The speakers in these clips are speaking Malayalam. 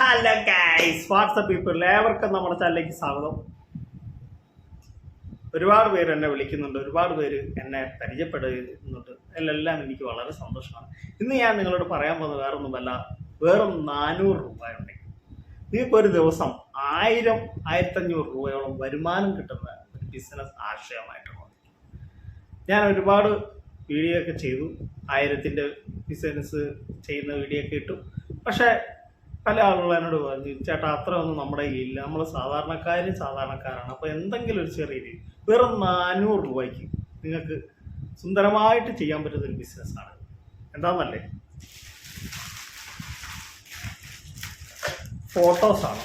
ഹലോ ഗൈസ് വാട്സപ്പ് പീപ്പിൾ ഏവർക്കും നമ്മുടെ ചാനലിലേക്ക് സ്വാഗതം. ഒരുപാട് പേര് എന്നെ വിളിക്കുന്നുണ്ട്. ഒരുപാട് പേര് എന്നെ പരിചയപ്പെടുന്നുണ്ട്. അതിലെല്ലാം എനിക്ക് വളരെ സന്തോഷമാണ്. ഇന്ന് ഞാൻ നിങ്ങളോട് പറയാൻ പോകുന്നത് വേറെ ഒന്നുമല്ല വെറും നാനൂറ് രൂപ ഉണ്ടെങ്കിൽ നിങ്ങൾക്ക് ഒരു ദിവസം ആയിരം ആയിരത്തഞ്ഞൂറ് രൂപയോളം വരുമാനം കിട്ടുന്ന ഒരു ബിസിനസ് ആശയമായിട്ട് ഞാൻ ഒരുപാട് വീഡിയോ ഒക്കെ ചെയ്തു. ആയിരത്തിന്റെ ബിസിനസ് ചെയ്യുന്ന വീഡിയോ ഒക്കെ ഇട്ടു. പക്ഷേ പല ആളുകളും എന്നോട് പറഞ്ഞു ചേട്ടാ അത്ര ഒന്നും നമ്മുടെ കയ്യിലില്ല നമ്മൾ സാധാരണക്കാരും സാധാരണക്കാരാണ്. അപ്പോൾ എന്തെങ്കിലും ഒരു ചെറിയ രീതി. വെറും നാനൂറ് രൂപയ്ക്ക് നിങ്ങൾക്ക് സുന്ദരമായിട്ട് ചെയ്യാൻ പറ്റുന്ന ഒരു ബിസിനസ്സാണ്. എന്താണെന്നല്ലേ ഫോട്ടോസാണ്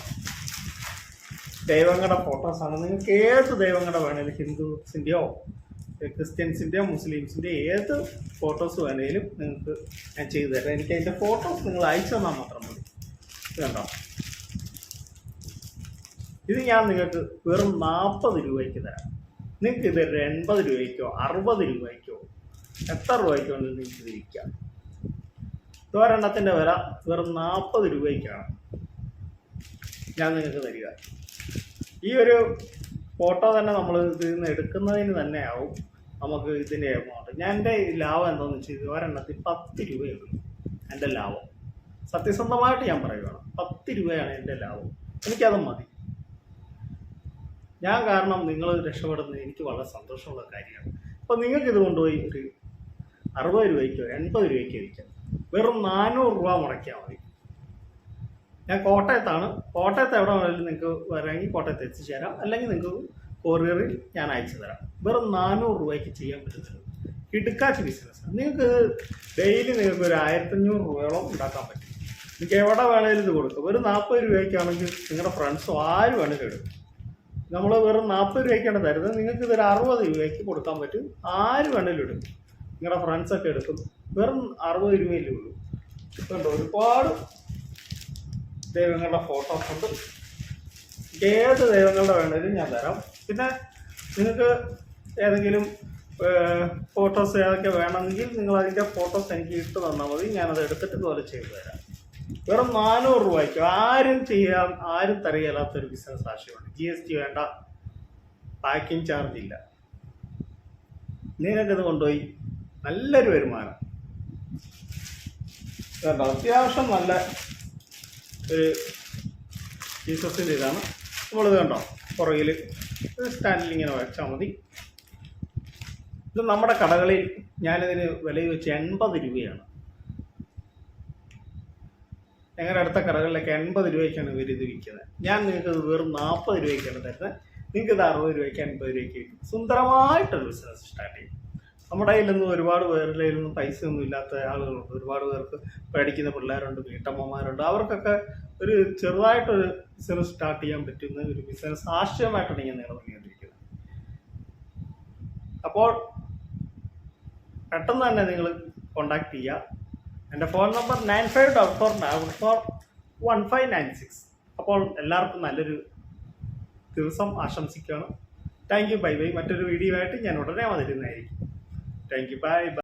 ദൈവങ്ങളുടെ ഫോട്ടോസാണ് നിങ്ങൾക്ക് ഏത് ദൈവങ്ങളുടെ വേണേലും ഹിന്ദുസിന്റെയോ ക്രിസ്ത്യൻസിന്റെയോ മുസ്ലിംസിന്റെയോ ഏത് ഫോട്ടോസ് വേണേലും നിങ്ങൾക്ക് ഞാൻ ചെയ്തു തരാം. എനിക്ക് അതിന്റെ ഫോട്ടോസ് നിങ്ങൾ അയച്ചു തന്നാൽ മാത്രം മതി. കണ്ടോ ഇത് ഞാൻ നിങ്ങൾക്ക് വെറും നാൽപ്പത് രൂപയ്ക്ക് തരാം. നിങ്ങൾക്ക് ഇത് ഒരു എൺപത് രൂപയ്ക്കോ അറുപത് രൂപയ്ക്കോ എത്ര രൂപയ്ക്കോ നിങ്ങൾക്ക് ഇത് വിൽക്കാം. ഒരെണ്ണത്തിന്റെ വില വെറും നാൽപ്പത് രൂപയ്ക്കാണ്. ഞാൻ നിങ്ങൾക്ക് തരിക. ഈ ഒരു ഫോട്ടോ തന്നെ നമ്മൾ ഇതിൽ നിന്ന് എടുക്കുന്നതിന് തന്നെ ആവും നമുക്ക് ഇതിന്റെ എമൗണ്ട് ഞാൻ എന്റെ ലാഭം എന്താണെന്ന് വെച്ചാൽ ഒരെണ്ണത്തിൽ പത്ത് രൂപയുള്ളൂ എന്റെ ലാഭം. സത്യസന്ധമായിട്ട് ഞാൻ പറയുകയാണ് പത്ത് രൂപയാണ് എന്റെ ലാഭം. എനിക്കത് മതി. ഞാൻ കാരണം നിങ്ങൾ രക്ഷപ്പെടുന്നത് എനിക്ക് വളരെ സന്തോഷമുള്ള കാര്യമാണ്. അപ്പോൾ നിങ്ങൾക്ക് ഇത് കൊണ്ടുപോയി ഒരു അറുപത് രൂപയ്ക്കോ എൺപത് രൂപയ്ക്കോ വിൽക്കാം. വെറും നാനൂറ് രൂപ മുടക്കിയാൽ മതി. ഞാൻ കോട്ടയത്താണ്. കോട്ടയത്ത് എവിടെ വേണമെങ്കിലും നിങ്ങൾക്ക് വരാമെങ്കിൽ കോട്ടയത്ത് എത്തിച്ചേരാം. അല്ലെങ്കിൽ നിങ്ങൾക്ക് കൊറിയറിൽ ഞാൻ അയച്ചു തരാം. വെറും നാനൂറ് രൂപയ്ക്ക് ചെയ്യാൻ പറ്റുന്നത് കിടുക്കാച്ച് ബിസിനസ്സാണ് നിങ്ങൾക്ക് ഡെയിലി നിങ്ങൾക്ക് ഒരു ആയിരത്തഞ്ഞൂറ് രൂപയോളം ഉണ്ടാക്കാൻ പറ്റും. നിങ്ങൾക്ക് എവിടെ വേണേലും ഇത് കൊടുക്കും. ഒരു നാൽപ്പത് രൂപയ്ക്കാണെങ്കിൽ നിങ്ങളുടെ ഫ്രണ്ട്സോ ആര് വേണമെങ്കിലും എടുക്കും നമ്മൾ വെറും നാൽപ്പത് രൂപയ്ക്കാണ് തരുന്നത്. നിങ്ങൾക്ക് ഇതൊരു അറുപത് രൂപയ്ക്ക് കൊടുക്കാൻ പറ്റും. ആര് വേണേലും എടുക്കും നിങ്ങളുടെ ഫ്രണ്ട്സൊക്കെ എടുക്കും. വെറും അറുപത് രൂപയിലേ ഉള്ളൂ. കണ്ടോ? ഒരുപാട് ദൈവങ്ങളുടെ ഫോട്ടോസ് ഉണ്ട്. ഏത് ദൈവങ്ങളുടെ വേണേലും ഞാൻ തരാം. പിന്നെ നിങ്ങൾക്ക് ഏതെങ്കിലും ഫോട്ടോസ് ഏതൊക്കെ വേണമെങ്കിൽ നിങ്ങൾ അതിന്റെ ഫോട്ടോസ് എനിക്ക് ഇട്ട് തന്നാൽ മതി. ഞാനത് എടുത്തിട്ട് ഇതുപോലെ ചെയ്തു തരാം. വെറും നാനൂറ് രൂപയ്ക്ക് ആരും ചെയ്യാൻ ആരും തരയില്ലാത്തൊരു ബിസിനസ് ആശയമാണ്. ജി എസ് ടി വേണ്ട. പാക്കിംഗ് ചാർജ് ഇല്ല. നിങ്ങൾക്കത് കൊണ്ടുപോയി നല്ലൊരു വരുമാനം. കേട്ടോ അത്യാവശ്യം നല്ല ഒരു ജീസസിന്റെ ഇതാണ്. നമ്മളിത് കണ്ടോ? പുറകിൽ സ്റ്റാൻഡിൽ ഇങ്ങനെ വെച്ചാൽ മതി. ഇത് നമ്മുടെ കടകളിൽ ഞാനിതിന് വില വെച്ച് എൺപത് രൂപയാണ്. ഞങ്ങളുടെ അടുത്ത കടകളിലൊക്കെ എൺപത് രൂപയ്ക്കാണ് ഇവർ ഇത് വിൽക്കുന്നത്. ഞാൻ നിങ്ങൾക്ക് വെറും നാൽപ്പത് രൂപയ്ക്കാണ് തരുന്നത്. നിങ്ങൾക്ക് ഇത് അറുപത് രൂപയ്ക്ക് അൻപത് രൂപയ്ക്ക് കിട്ടും സുന്ദരമായിട്ടൊരു ബിസിനസ് സ്റ്റാർട്ട് ചെയ്യും. നമ്മുടെ കയ്യിലൊന്നും ഒരുപാട് പേരുടെ കയ്യിലൊന്നും പൈസ ഒന്നും ഇല്ലാത്ത ആളുകളുണ്ട്. ഒരുപാട് പേർക്ക് പഠിക്കുന്ന പിള്ളേരുണ്ട് വീട്ടമ്മമാരുണ്ട്. അവർക്കൊക്കെ ഒരു ചെറുതായിട്ടൊരു ബിസിനസ് സ്റ്റാർട്ട് ചെയ്യാൻ പറ്റുന്ന ഒരു ബിസിനസ് ആശയമായിട്ടാണ് ഞാൻ നിങ്ങൾ പറഞ്ഞുകൊണ്ടിരിക്കുന്നത് അപ്പോൾ പെട്ടെന്ന് തന്നെ നിങ്ങൾ കോണ്ടാക്ട് ചെയ്യുക. എന്റെ phone number nine five double four double four one five nine six അപ്പോൾ എല്ലാവർക്കും നല്ലൊരു ദിവസം ആശംസിക്കുകയാണ്. താങ്ക് യു ബൈ ബൈ മറ്റൊരു വീഡിയോ ആയിട്ട് ഞാൻ ഉടനെ വന്നിരുന്നതായിരിക്കും. Thank you bye bye